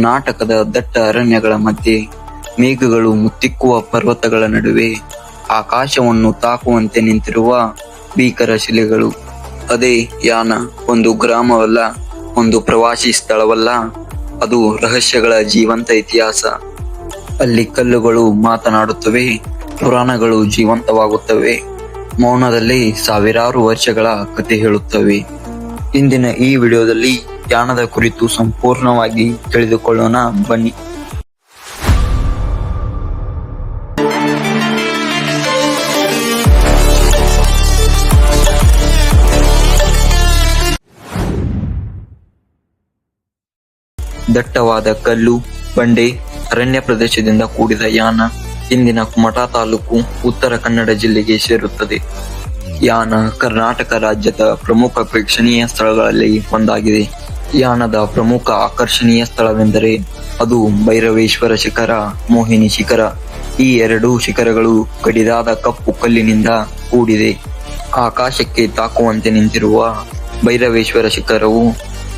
ಕರ್ನಾಟಕದ ದಟ್ಟ ಅರಣ್ಯಗಳ ಮಧ್ಯೆ ಮೇಘಗಳು ಮುತ್ತಿಕ್ಕುವ ಪರ್ವತಗಳ ನಡುವೆ ಆಕಾಶವನ್ನು ತಾಕುವಂತೆ ನಿಂತಿರುವ ಭೀಕರ ಶಿಲೆಗಳು. ಅದೇ ಯಾನ ಒಂದು ಗ್ರಾಮವಲ್ಲ, ಒಂದು ಪ್ರವಾಸಿ ಸ್ಥಳವಲ್ಲ, ಅದು ರಹಸ್ಯಗಳ ಜೀವಂತ ಇತಿಹಾಸ. ಅಲ್ಲಿ ಕಲ್ಲುಗಳು ಮಾತನಾಡುತ್ತವೆ, ಪುರಾಣಗಳು ಜೀವಂತವಾಗುತ್ತವೆ, ಮೌನದಲ್ಲಿ ಸಾವಿರಾರು ವರ್ಷಗಳ ಕಥೆ ಹೇಳುತ್ತವೆ. ಇಂದಿನ ಈ ವಿಡಿಯೋದಲ್ಲಿ ಯಾನದ ಕುರಿತು ಸಂಪೂರ್ಣವಾಗಿ ತಿಳಿದುಕೊಳ್ಳೋಣ, ಬನ್ನಿ. ದಟ್ಟವಾದ ಕಲ್ಲು, ಬಂಡೆ, ಅರಣ್ಯ ಪ್ರದೇಶದಿಂದ ಕೂಡಿದ ಯಾನ ಇಂದಿನ ಕುಮಟಾ ತಾಲೂಕು ಉತ್ತರ ಕನ್ನಡ ಜಿಲ್ಲೆಗೆ ಸೇರುತ್ತದೆ. ಯಾನ ಕರ್ನಾಟಕ ರಾಜ್ಯದ ಪ್ರಮುಖ ಪ್ರೇಕ್ಷಣೀಯ ಸ್ಥಳಗಳಲ್ಲಿ ಒಂದಾಗಿದೆ. ಯಾನದ ಪ್ರಮುಖ ಆಕರ್ಷಣೀಯ ಸ್ಥಳವೆಂದರೆ ಅದು ಭೈರವೇಶ್ವರ ಶಿಖರ, ಮೋಹಿನಿ ಶಿಖರ. ಈ ಎರಡೂ ಶಿಖರಗಳು ಕಡಿದಾದ ಕಪ್ಪು ಕಲ್ಲಿನಿಂದ ಕೂಡಿದೆ. ಆಕಾಶಕ್ಕೆ ತಾಕುವಂತೆ ನಿಂತಿರುವ ಭೈರವೇಶ್ವರ ಶಿಖರವು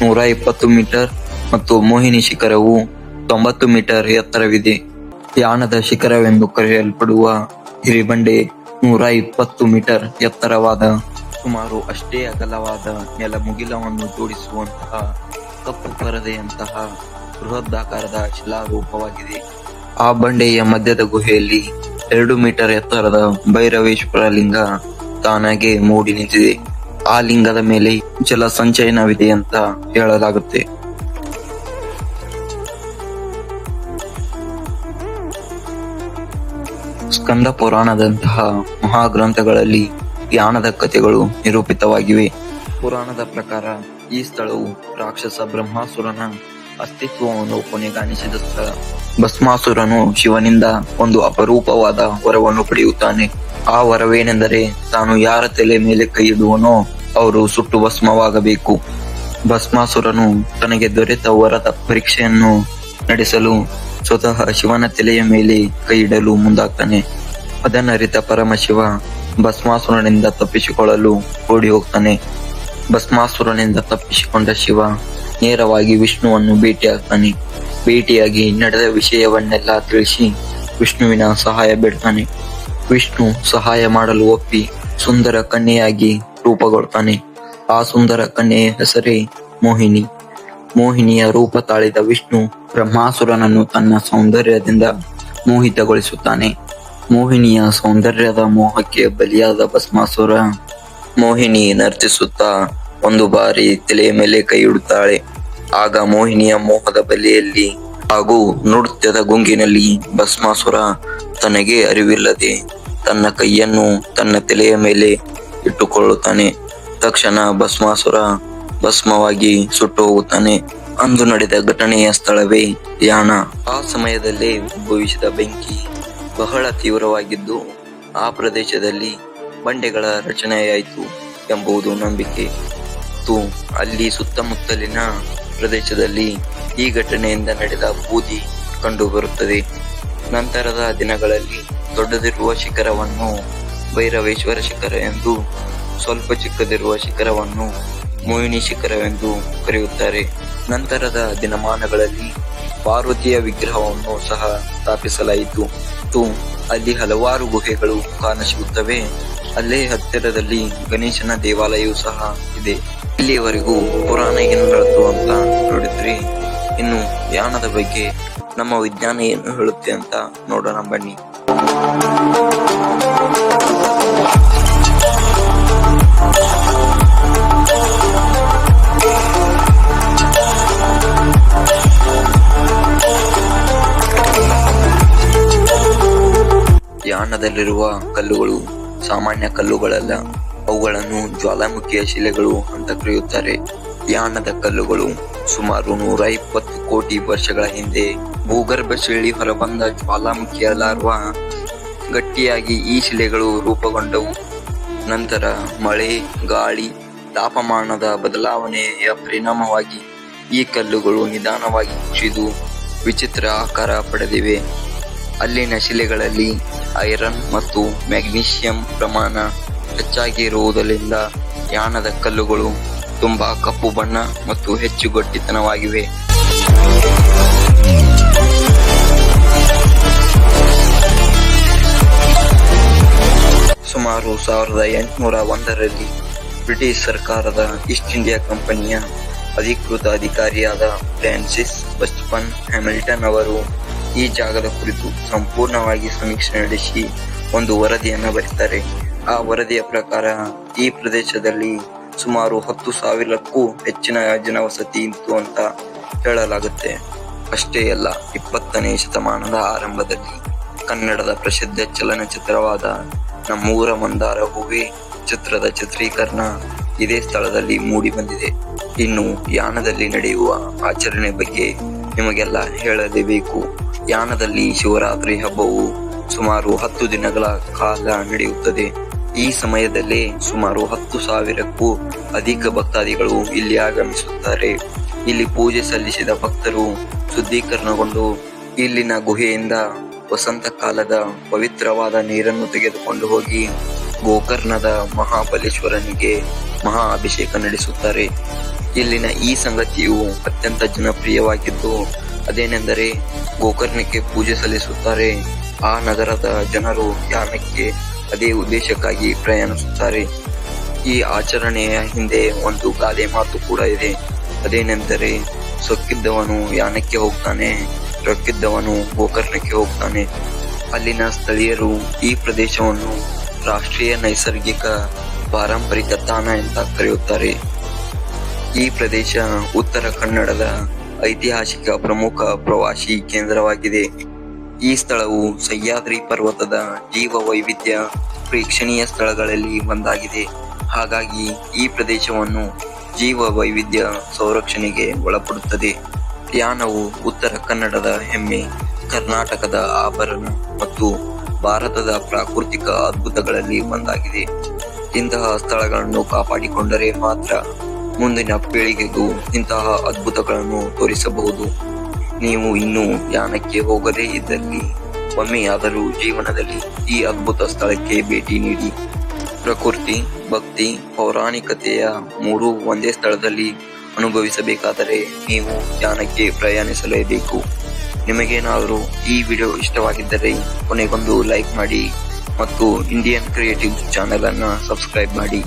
ನೂರ ಇಪ್ಪತ್ತು ಮೀಟರ್ ಮತ್ತು ಮೋಹಿನಿ ಶಿಖರವು ತೊಂಬತ್ತು ಮೀಟರ್ ಎತ್ತರವಿದೆ. ಯಾನದ ಶಿಖರವೆಂದು ಕರೆಯಲ್ಪಡುವ ಹಿರಿಬಂಡೆ ನೂರ ಇಪ್ಪತ್ತು ಮೀಟರ್ ಎತ್ತರವಾದ, ಸುಮಾರು ಅಷ್ಟೇ ಅಗಲವಾದ ನೆಲ ಮುಗಿಲವನ್ನು ಜೋಡಿಸುವಂತಹ ಕಪ್ಪು ಪರದೆಯಂತಹ ಬೃಹದಾಕಾರದ ಶಿಲಾರೂಪವಾಗಿದೆ. ಆ ಬಂಡೆಯ ಮಧ್ಯದ ಗುಹೆಯಲ್ಲಿ ಎರಡು ಮೀಟರ್ ಎತ್ತರದ ಭೈರವೇಶ್ವರ ಲಿಂಗ ತಾನಾಗೆ ಮೂಡಿ ನಿಂತಿದೆ. ಆ ಲಿಂಗದ ಮೇಲೆ ಜಲ ಸಂಚಯನವಿದೆ ಅಂತ ಹೇಳಲಾಗುತ್ತೆ. ಸ್ಕಂದ ಪುರಾಣದಂತಹ ಮಹಾಗ್ರಂಥಗಳಲ್ಲಿ ಯಾನದ ಕಥೆಗಳು ನಿರೂಪಿತವಾಗಿವೆ. ಪುರಾಣದ ಪ್ರಕಾರ ಈ ಸ್ಥಳವು ರಾಕ್ಷಸ ಬ್ರಹ್ಮಾಸುರನ ಅಸ್ತಿತ್ವವನ್ನು ಕೊನೆಗಾಣಿಸಿದ ಸ್ಥಳ. ಭಸ್ಮಾಸುರನು ಶಿವನಿಂದ ಒಂದು ಅಪರೂಪವಾದ ವರವನ್ನು ಪಡೆಯುತ್ತಾನೆ. ಆ ವರವೇನೆಂದರೆ ತಾನು ಯಾರ ತಲೆ ಮೇಲೆ ಕೈಯಿಡುವನೋ ಅವರು ಸುಟ್ಟು ಭಸ್ಮವಾಗಬೇಕು. ಭಸ್ಮಾಸುರನು ತನಗೆ ದೊರೆತ ವರದ ಪರೀಕ್ಷೆಯನ್ನು ನಡೆಸಲು ಸ್ವತಃ ಶಿವನ ತಲೆಯ ಮೇಲೆ ಕೈ ಮುಂದಾಗ್ತಾನೆ. ಅದನ್ನರಿತ ಪರಮಶಿವ ಭಸ್ಮಾಸುರನಿಂದ ತಪ್ಪಿಸಿಕೊಳ್ಳಲು ಓಡಿ ಹೋಗ್ತಾನೆ ಭಸ್ಮಾಸುರನಿಂದ ತಪ್ಪಿಸಿಕೊಂಡ ಶಿವ ನೇರವಾಗಿ ವಿಷ್ಣುವನ್ನು ಭೇಟಿಯಾಗ್ತಾನೆ. ಭೇಟಿಯಾಗಿ ನಡೆದ ವಿಷಯವನ್ನೆಲ್ಲ ತಿಳಿಸಿ ವಿಷ್ಣುವಿನ ಸಹಾಯ ಬಿಡ್ತಾನೆ. ವಿಷ್ಣು ಸಹಾಯ ಮಾಡಲು ಒಪ್ಪಿ ಸುಂದರ ಕನ್ಯೆಯಾಗಿ ರೂಪಗೊಳ್ತಾನೆ. ಆ ಸುಂದರ ಕನ್ಯೆಯ ಹೆಸರೇ ಮೋಹಿನಿ. ಮೋಹಿನಿಯ ರೂಪ ತಾಳಿದ ವಿಷ್ಣು ಬ್ರಹ್ಮಾಸುರನನ್ನು ತನ್ನ ಸೌಂದರ್ಯದಿಂದ ಮೋಹಿತಗೊಳಿಸುತ್ತಾನೆ. ಮೋಹಿನಿಯ ಸೌಂದರ್ಯದ ಮೋಹಕ್ಕೆ ಬಲಿಯಾದ ಭಸ್ಮಾಸುರ ಮೋಹಿನಿ ನರ್ತಿಸುತ್ತಾ ಒಂದು ಬಾರಿ ತಲೆಯ ಮೇಲೆ ಕೈ ಇಡುತ್ತಾಳೆ. ಆಗ ಮೋಹಿನಿಯ ಮೋಹದ ಬಲೆಯಲ್ಲಿ ಹಾಗೂ ನೃತ್ಯದ ಗುಂಗಿನಲ್ಲಿ ಭಸ್ಮಾಸುರ ತನಗೆ ಅರಿವಿಲ್ಲದೆ ತನ್ನ ಕೈಯನ್ನು ತನ್ನ ತಲೆಯ ಮೇಲೆ ಇಟ್ಟುಕೊಳ್ಳುತ್ತಾನೆ. ತಕ್ಷಣ ಭಸ್ಮಾಸುರ ಭಸ್ಮವಾಗಿ ಸುಟ್ಟು ಹೋಗುತ್ತಾನೆ ಅಂದು ನಡೆದ ಘಟನೆಯ ಸ್ಥಳವೇ ಯಾಣ ಆ ಸಮಯದಲ್ಲೇ ಉದ್ಭವಿಸಿದ ಬೆಂಕಿ ಬಹಳ ತೀವ್ರವಾಗಿದ್ದು ಆ ಪ್ರದೇಶದಲ್ಲಿ ಬಂಡೆಗಳ ರಚನೆಯಾಯಿತು ಎಂಬುದು ನಂಬಿಕೆ. ಅಲ್ಲಿ ಸುತ್ತಮುತ್ತಲಿನ ಪ್ರದೇಶದಲ್ಲಿ ಈ ಘಟನೆಯಿಂದ ನಡೆದ ಬೂದಿ ಕಂಡುಬರುತ್ತದೆ. ನಂತರದ ದಿನಗಳಲ್ಲಿ ದೊಡ್ಡದಿರುವ ಶಿಖರವನ್ನು ಭೈರವೇಶ್ವರ ಶಿಖರ ಎಂದು, ಸ್ವಲ್ಪ ಚಿಕ್ಕದಿರುವ ಶಿಖರವನ್ನು ಮೋಹಿನಿ ಶಿಖರವೆಂದು ಕರೆಯುತ್ತಾರೆ. ನಂತರದ ದಿನಮಾನಗಳಲ್ಲಿ ಪಾರ್ವತಿಯ ವಿಗ್ರಹವನ್ನು ಸಹ ಸ್ಥಾಪಿಸಲಾಯಿತು. ಮತ್ತು ಅಲ್ಲಿ ಹಲವಾರು ಗುಹೆಗಳು ಕಾಣಸಿಗುತ್ತವೆ. ಅಲ್ಲೇ ಹತ್ತಿರದಲ್ಲಿ ಗಣೇಶನ ದೇವಾಲಯವು ಸಹ ಇದೆ. ಇಲ್ಲಿಯವರೆಗೂ ಪುರಾಣ ಏನು ಹೇಳುತ್ತು ಅಂತ ನೋಡಿದ್ರಿ? ಇನ್ನು ಯಾನದ ಬಗ್ಗೆ ನಮ್ಮ ವಿಜ್ಞಾನ ಏನು ಹೇಳುತ್ತೆ ಅಂತ ನೋಡೋಣ ಬನ್ನಿ. ಯಾನದಲ್ಲಿರುವ ಕಲ್ಲುಗಳು ಸಾಮಾನ್ಯ ಕಲ್ಲುಗಳಲ್ಲ. ಅವುಗಳನ್ನು ಜ್ವಾಲಾಮುಖಿಯ ಶಿಲೆಗಳು ಅಂತ ಕರೆಯುತ್ತಾರೆ. ಯಾನದ ಕಲ್ಲುಗಳು ಸುಮಾರು ನೂರ ಇಪ್ಪತ್ತು ಕೋಟಿ ವರ್ಷಗಳ ಹಿಂದೆ ಭೂಗರ್ಭ ಶಿಳಿ ಹೊರಬಂದ ಜ್ವಾಲಾಮುಖಿಯ ಲಾರ್ವಾ ಗಟ್ಟಿಯಾಗಿ ಈ ಶಿಲೆಗಳು ರೂಪುಗೊಂಡವು. ನಂತರ ಮಳೆ, ಗಾಳಿ, ತಾಪಮಾನದ ಬದಲಾವಣೆಯ ಪರಿಣಾಮವಾಗಿ ಈ ಕಲ್ಲುಗಳು ನಿಧಾನವಾಗಿ ಕುಸಿದು ವಿಚಿತ್ರ ಆಕಾರ ಪಡೆದಿವೆ. ಅಲ್ಲಿನ ಶಿಲೆಗಳಲ್ಲಿ ಐರನ್ ಮತ್ತು ಮ್ಯಾಗ್ನೀಷಿಯಂ ಪ್ರಮಾಣ ಹೆಚ್ಚಾಗಿರುವುದರಿಂದ ಯಾಣದ ಕಲ್ಲುಗಳು ತುಂಬಾ ಕಪ್ಪು ಬಣ್ಣ ಮತ್ತು ಹೆಚ್ಚು ಗಟ್ಟಿತನವಾಗಿವೆ. ಸುಮಾರು ಸಾವಿರದ ಎಂಟುನೂರ ಒಂದರಲ್ಲಿ ಬ್ರಿಟಿಷ್ ಸರ್ಕಾರದ ಈಸ್ಟ್ ಇಂಡಿಯಾ ಕಂಪನಿಯ ಅಧಿಕೃತ ಅಧಿಕಾರಿಯಾದ ಫ್ರಾನ್ಸಿಸ್ ಬಸ್ಪನ್ ಹ್ಯಾಮಿಲ್ಟನ್ ಅವರು ಈ ಜಾಗದ ಕುರಿತು ಸಂಪೂರ್ಣವಾಗಿ ಸಮೀಕ್ಷೆ ನಡೆಸಿ ಒಂದು ವರದಿಯನ್ನು ಬರೀತಾರೆ. ಆ ವರದಿಯ ಪ್ರಕಾರ ಈ ಪ್ರದೇಶದಲ್ಲಿ ಸುಮಾರು ಹತ್ತು ಸಾವಿರಕ್ಕೂ ಹೆಚ್ಚಿನ ಜನವಸತಿ ಇತ್ತು ಅಂತ ಹೇಳಲಾಗುತ್ತೆ. ಅಷ್ಟೇ ಅಲ್ಲ, ಇಪ್ಪತ್ತನೇ ಶತಮಾನದ ಆರಂಭದಲ್ಲಿ ಕನ್ನಡದ ಪ್ರಸಿದ್ಧ ಚಲನಚಿತ್ರವಾದ ನಮ್ಮೂರ ಮಂದಾರ ಹೂವೆ ಚಿತ್ರದ ಚಿತ್ರೀಕರಣ ಇದೇ ಸ್ಥಳದಲ್ಲಿ ಮೂಡಿ ಬಂದಿದೆ. ಇನ್ನು ಯಾನದಲ್ಲಿ ನಡೆಯುವ ಆಚರಣೆ ಬಗ್ಗೆ ನಿಮಗೆಲ್ಲ ಹೇಳಲೇಬೇಕು. ಯಾನದಲ್ಲಿ ಶಿವರಾತ್ರಿ ಹಬ್ಬವು ಸುಮಾರು ಹತ್ತು ದಿನಗಳ ಕಾಲ ನಡೆಯುತ್ತದೆ. ಈ ಸಮಯದಲ್ಲಿ ಸುಮಾರು ಹತ್ತು ಸಾವಿರಕ್ಕೂ ಅಧಿಕ ಭಕ್ತಾದಿಗಳು ಇಲ್ಲಿ ಆಗಮಿಸುತ್ತಾರೆ. ಇಲ್ಲಿ ಪೂಜೆ ಸಲ್ಲಿಸಿದ ಭಕ್ತರು ಶುದ್ಧೀಕರಣಗೊಂಡು ಇಲ್ಲಿನ ಗುಹೆಯಿಂದ ವಸಂತ ಕಾಲದ ಪವಿತ್ರವಾದ ನೀರನ್ನು ತೆಗೆದುಕೊಂಡು ಹೋಗಿ ಗೋಕರ್ಣದ ಮಹಾಬಲೇಶ್ವರನಿಗೆ ಮಹಾ ಅಭಿಷೇಕ ನಡೆಸುತ್ತಾರೆ. ಇಲ್ಲಿನ ಈ ಸಂಗತಿಯು ಅತ್ಯಂತ ಜನಪ್ರಿಯವಾಗಿದ್ದು ಅದೇನೆಂದರೆ ಗೋಕರ್ಣಕ್ಕೆ ಪೂಜೆ ಸಲ್ಲಿಸುತ್ತಾರೆ. ಆ ನಗರದ ಜನರು ಯಾನಕ್ಕೆ ಅದೇ ಉದ್ದೇಶಕ್ಕಾಗಿ ಪ್ರಯಾಣಿಸುತ್ತಾರೆ. ಈ ಆಚರಣೆಯ ಹಿಂದೆ ಒಂದು ಗಾದೆ ಮಾತು ಕೂಡ ಇದೆ. ಅದೇನೆಂದರೆ ಸೊಕ್ಕಿದ್ದವನು ಯಾನಕ್ಕೆ ಹೋಗ್ತಾನೆ, ರೊಕ್ಕಿದ್ದವನು ಗೋಕರ್ಣಕ್ಕೆ ಹೋಗ್ತಾನೆ. ಅಲ್ಲಿನ ಸ್ಥಳೀಯರು ಈ ಪ್ರದೇಶವನ್ನು ರಾಷ್ಟ್ರೀಯ ನೈಸರ್ಗಿಕ ಪಾರಂಪರಿಕ ತಾಣ ಅಂತ ಕರೆಯುತ್ತಾರೆ. ಈ ಪ್ರದೇಶ ಉತ್ತರ ಕನ್ನಡದ ಐತಿಹಾಸಿಕ ಪ್ರಮುಖ ಪ್ರವಾಸಿ ಕೇಂದ್ರವಾಗಿದೆ. ಈ ಸ್ಥಳವು ಸಹ್ಯಾದ್ರಿ ಪರ್ವತದ ಜೀವ ವೈವಿಧ್ಯ ಪ್ರೇಕ್ಷಣೀಯ ಸ್ಥಳಗಳಲ್ಲಿ ಒಂದಾಗಿದೆ. ಹಾಗಾಗಿ ಈ ಪ್ರದೇಶವನ್ನು ಜೀವ ವೈವಿಧ್ಯ ಸಂರಕ್ಷಣೆಗೆ ಒಳಪಡುತ್ತದೆ. ಯಾನವು ಉತ್ತರ ಕನ್ನಡದ ಹೆಮ್ಮೆ, ಕರ್ನಾಟಕದ ಆಭರಣ ಮತ್ತು ಭಾರತದ ಪ್ರಾಕೃತಿಕ ಅದ್ಭುತಗಳಲ್ಲಿ ಒಂದಾಗಿದೆ. ಇಂತಹ ಸ್ಥಳಗಳನ್ನು ಕಾಪಾಡಿಕೊಂಡರೆ ಮಾತ್ರ ಮುಂದಿನ ಪೀಳಿಗೆಗೂ ಇಂತಹ ಅದ್ಭುತಗಳನ್ನು ತೋರಿಸಬಹುದು. ನೀವು ಇನ್ನೂ ಯಾನಕ್ಕೆ ಹೋಗದೇ ಇದ್ದಲ್ಲಿ, ಒಮ್ಮೆಯಾದರೂ ಜೀವನದಲ್ಲಿ ಈ ಅದ್ಭುತ ಸ್ಥಳಕ್ಕೆ ಭೇಟಿ ನೀಡಿ. ಪ್ರಕೃತಿ, ಭಕ್ತಿ, ಪೌರಾಣಿಕತೆಯ ಮೂರೂ ಒಂದೇ ಸ್ಥಳದಲ್ಲಿ ಅನುಭವಿಸಬೇಕಾದರೆ ನೀವು ಯಾನಕ್ಕೆ ಪ್ರಯಾಣಿಸಲೇಬೇಕು. ನಿಮಗೇನಾದರೂ ಈ ವಿಡಿಯೋ ಇಷ್ಟವಾಗಿದ್ದರೆ ಕೊನೆಗೊಂದು ಲೈಕ್ ಮಾಡಿ ಮತ್ತು ಇಂಡಿಯನ್ ಕ್ರಿಯೇಟಿವ್ ಚಾನೆಲ್ ಅನ್ನ ಸಬ್ಸ್ಕ್ರೈಬ್ ಮಾಡಿ.